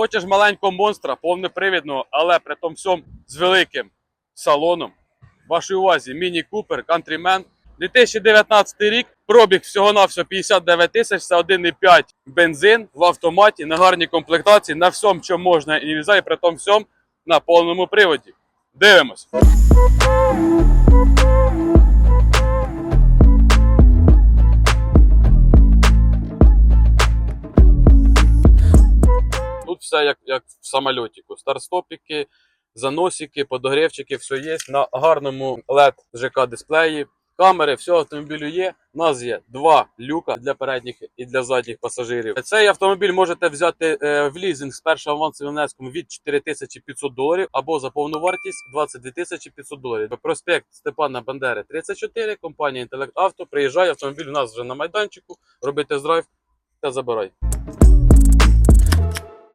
Хочеш маленького монстра, повнопривідного, але при тому всьому з великим салоном. Вашій увазі Міні Купер Countryman 2019 рік. Пробіг всього-навсього 59 тисяч, це 1,5 бензин в автоматі на гарній комплектації, на всьому, що можна і нельзя, і при тому всьому на повному приводі. Дивимось. Тут все як, як в самольотику. Старстопіки, заносики, подогрівчики, все є. На гарному LED ЖК дисплеї. Камери, все автомобілю є. У нас є два люка для передніх і для задніх пасажирів. Цей автомобіль можете взяти е, в лізинг з першим авансовим внеском від 4500 доларів або за повну вартість 22 500 доларів. Проспект Степана Бандери 34, компанія Інтелект Авто. Приїжджає автомобіль у нас вже на майданчику. Робити драйв та забирай.